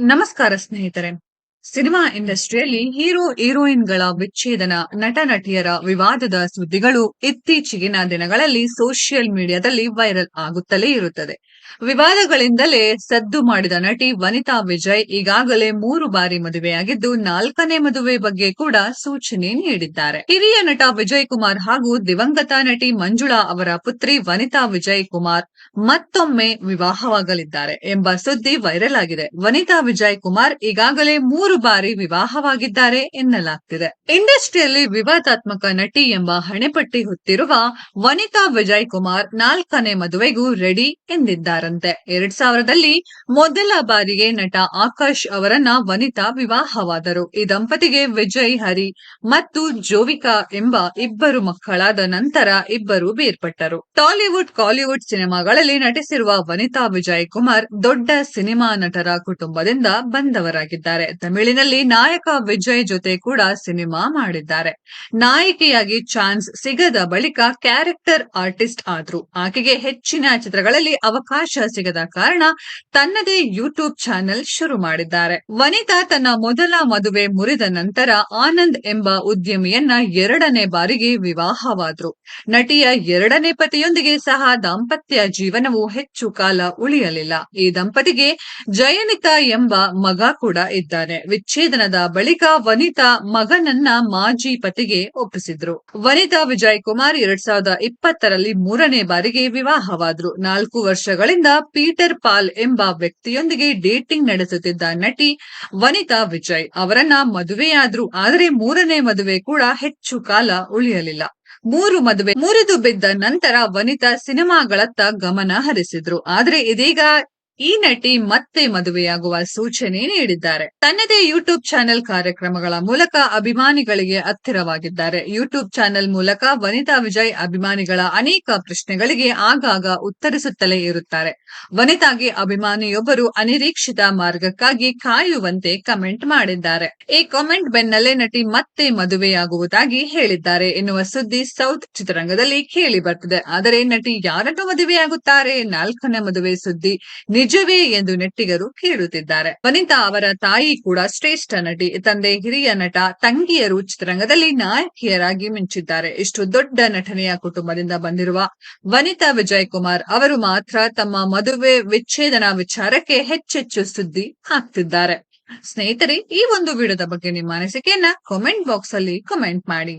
ನಮಸ್ಕಾರ ಸ್ನೇಹಿತರೆ. ಸಿನಿಮಾ ಇಂಡಸ್ಟ್ರಿಯಲ್ಲಿ ಹೀರೋ ಹೀರೋಯಿನ್ಗಳ ವಿಚ್ಛೇದನ ನಟ ನಟಿಯರ ವಿವಾದದ ಸುದ್ದಿಗಳು ಇತ್ತೀಚೆಗಿನ ದಿನಗಳಲ್ಲಿ ಸೋಷಿಯಲ್ ಮೀಡಿಯಾದಲ್ಲಿ ವೈರಲ್ ಆಗುತ್ತಲೇ ಇರುತ್ತದೆ. ವಿವಾದಗಳಿಂದಲೇ ಸದ್ದು ಮಾಡಿದ ನಟಿ ವನಿತಾ ವಿಜಯ್ ಈಗಾಗಲೇ ಮೂರು ಬಾರಿ ಮದುವೆಯಾಗಿದ್ದು, ನಾಲ್ಕನೇ ಮದುವೆ ಬಗ್ಗೆ ಕೂಡ ಸೂಚನೆ ನೀಡಿದ್ದಾರೆ. ಹಿರಿಯ ನಟ ವಿಜಯ್ ಕುಮಾರ್ ಹಾಗೂ ದಿವಂಗತ ನಟಿ ಮಂಜುಳಾ ಅವರ ಪುತ್ರಿ ವನಿತಾ ವಿಜಯ್ ಕುಮಾರ್ ಮತ್ತೊಮ್ಮೆ ವಿವಾಹವಾಗಲಿದ್ದಾರೆ ಎಂಬ ಸುದ್ದಿ ವೈರಲ್ ಆಗಿದೆ. ವನಿತಾ ವಿಜಯ್ ಕುಮಾರ್ ಈಗಾಗಲೇ ಮೂರು ಬಾರಿ ವಿವಾಹವಾಗಿದ್ದಾರೆ ಎನ್ನಲಾಗ್ತಿದೆ. ಇಂಡಸ್ಟ್ರಿಯಲ್ಲಿ ವಿವಾದಾತ್ಮಕ ನಟಿ ಎಂಬ ಹಣೆಪಟ್ಟಿ ಹೊತ್ತಿರುವ ವನಿತಾ ವಿಜಯ್ ಕುಮಾರ್ ನಾಲ್ಕನೇ ಮದುವೆಗೂ ರೆಡಿ ಎಂದಿದ್ದಾರಂತೆ. ಎರಡ್ ಸಾವಿರದಲ್ಲಿ ಮೊದಲ ಬಾರಿಗೆ ನಟ ಆಕಾಶ್ ಅವರನ್ನ ವನಿತಾ ವಿವಾಹವಾದರು. ಈ ದಂಪತಿಗೆ ವಿಜಯ್, ಹರಿ ಮತ್ತು ಜೋವಿಕಾ ಎಂಬ ಇಬ್ಬರು ಮಕ್ಕಳಾದ ನಂತರ ಇಬ್ಬರು ಬೇರ್ಪಟ್ಟರು. ಟಾಲಿವುಡ್, ಕಾಲಿವುಡ್ ಸಿನಿಮಾಗಳಲ್ಲಿ ನಟಿಸಿರುವ ವನಿತಾ ವಿಜಯ್ ಕುಮಾರ್ ದೊಡ್ಡ ಸಿನಿಮಾ ನಟರ ಕುಟುಂಬದಿಂದ ಬಂದವರಾಗಿದ್ದಾರೆ. ತಮಿಳಿನಲ್ಲಿ ನಾಯಕ ವಿಜಯ್ ಜೊತೆ ಕೂಡ ಸಿನಿಮಾ ಮಾಡಿದ್ದಾರೆ. ನಾಯಕಿಯಾಗಿ ಚಾನ್ಸ್ ಸಿಗದ ಬಳಿಕ ಕ್ಯಾರೆಕ್ಟರ್ ಆರ್ಟಿಸ್ಟ್ ಆದ್ರು. ಆಕೆಗೆ ಹೆಚ್ಚಿನ ಚಿತ್ರಗಳಲ್ಲಿ ಅವಕಾಶ ಸಿಗದ ಕಾರಣ ತನ್ನದೇ ಯೂಟ್ಯೂಬ್ ಚಾನೆಲ್ ಶುರು ಮಾಡಿದ್ದಾರೆ. ವನಿತಾ ತನ್ನ ಮೊದಲ ಮದುವೆ ಮುರಿದ ನಂತರ ಆನಂದ್ ಎಂಬ ಉದ್ಯಮಿಯನ್ನ ಎರಡನೇ ಬಾರಿಗೆ ವಿವಾಹವಾದ್ರು. ನಟಿಯ ಎರಡನೇ ಪತಿಯೊಂದಿಗೆ ಸಹ ದಾಂಪತ್ಯ ಜೀವನವು ಹೆಚ್ಚು ಕಾಲ ಉಳಿಯಲಿಲ್ಲ. ಈ ದಂಪತಿಗೆ ಜಯನಿತಾ ಎಂಬ ಮಗ ಕೂಡ ಇದ್ದಾನೆ. ವಿಚ್ಛೇದನದ ಬಳಿಕ ವನಿತಾ ಮಗನನ್ನ ಮಾಜಿ ಪತಿಗೆ ಒಪ್ಪಿಸಿದ್ರು. ವನಿತಾ ವಿಜಯ್ ಕುಮಾರ್ ಎರಡ್ ಸಾವಿರದ ಇಪ್ಪತ್ತರಲ್ಲಿ ಮೂರನೇ ಬಾರಿಗೆ ವಿವಾಹವಾದ್ರು. ನಾಲ್ಕು ವರ್ಷಗಳಿಂದ ಪೀಟರ್ ಪಾಲ್ ಎಂಬ ವ್ಯಕ್ತಿಯೊಂದಿಗೆ ಡೇಟಿಂಗ್ ನಡೆಸುತ್ತಿದ್ದ ನಟಿ ವನಿತಾ ವಿಜಯ್ ಅವರನ್ನ ಮದುವೆಯಾದ್ರು. ಆದರೆ ಮೂರನೇ ಮದುವೆ ಕೂಡ ಹೆಚ್ಚು ಕಾಲ ಉಳಿಯಲಿಲ್ಲ. ಮೂರು ಮದುವೆ ಮುರಿದು ಬಿದ್ದ ನಂತರ ವನಿತಾ ಸಿನಿಮಾಗಳತ್ತ ಗಮನ ಹರಿಸಿದ್ರು. ಆದ್ರೆ ಇದೀಗ ಈ ನಟಿ ಮತ್ತೆ ಮದುವೆಯಾಗುವ ಸೂಚನೆ ನೀಡಿದ್ದಾರೆ. ತನ್ನದೇ ಯೂಟ್ಯೂಬ್ ಚಾನೆಲ್ ಕಾರ್ಯಕ್ರಮಗಳ ಮೂಲಕ ಅಭಿಮಾನಿಗಳಿಗೆ ಹತ್ತಿರವಾಗಿದ್ದಾರೆ. ಯೂಟ್ಯೂಬ್ ಚಾನೆಲ್ ಮೂಲಕ ವನಿತಾ ವಿಜಯ್ ಅಭಿಮಾನಿಗಳ ಅನೇಕ ಪ್ರಶ್ನೆಗಳಿಗೆ ಆಗಾಗ ಉತ್ತರಿಸುತ್ತಲೇ ಇರುತ್ತಾರೆ. ವನಿತಾಗೆ ಅಭಿಮಾನಿಯೊಬ್ಬರು ಅನಿರೀಕ್ಷಿತ ಮಾರ್ಗಕ್ಕಾಗಿ ಕಾಯುವಂತೆ ಕಮೆಂಟ್ ಮಾಡಿದ್ದಾರೆ. ಈ ಕಾಮೆಂಟ್ ಬೆನ್ನಲ್ಲೇ ನಟಿ ಮತ್ತೆ ಮದುವೆಯಾಗುವುದಾಗಿ ಹೇಳಿದ್ದಾರೆ. ಎನ್ನುವ ಸುದ್ದಿ ಸೌತ್ ಚಿತ್ರರಂಗದಲ್ಲಿ ಕೇಳಿ ಬರ್ತಿದೆ. ಆದರೆ ನಟಿ ಯಾರನ್ನು ಮದುವೆಯಾಗುತ್ತಾರೆ? ನಾಲ್ಕನೇ ಮದುವೆ ಸುದ್ದಿ. ನಿಜವೇ ಎಂದು ನೆಟ್ಟಿಗರು ಕೇಳುತ್ತಿದ್ದಾರೆ. ವನಿತಾ ಅವರ ತಾಯಿ ಕೂಡ ಶ್ರೇಷ್ಠ ನಟಿ, ತಂದೆ, ಹಿರಿಯ ನಟ, ತಂಗಿಯರು ಚಿತ್ರರಂಗದಲ್ಲಿ ನಾಯಕಿಯರಾಗಿ ಮಿಂಚಿದ್ದಾರೆ. ಇಷ್ಟು ದೊಡ್ಡ ನಟನೆಯ ಕುಟುಂಬದಿಂದ ಬಂದಿರುವ ವನಿತಾ ವಿಜಯ್ ಕುಮಾರ್ ಅವರು ಮಾತ್ರ ತಮ್ಮ ಮದುವೆ ವಿಚ್ಛೇದನ ವಿಚಾರಕ್ಕೆ ಹೆಚ್ಚೆಚ್ಚು ಸುದ್ದಿ ಹಾಕ್ತಿದ್ದಾರೆ. ಸ್ನೇಹಿತರೆ, ಈ ಒಂದು ವಿಡಿಯೋದ ಬಗ್ಗೆ ನಿಮ್ಮ ಅನಿಸಿಕೆಯನ್ನ ಕಾಮೆಂಟ್ ಬಾಕ್ಸ್ ಅಲ್ಲಿ ಕಮೆಂಟ್ ಮಾಡಿ.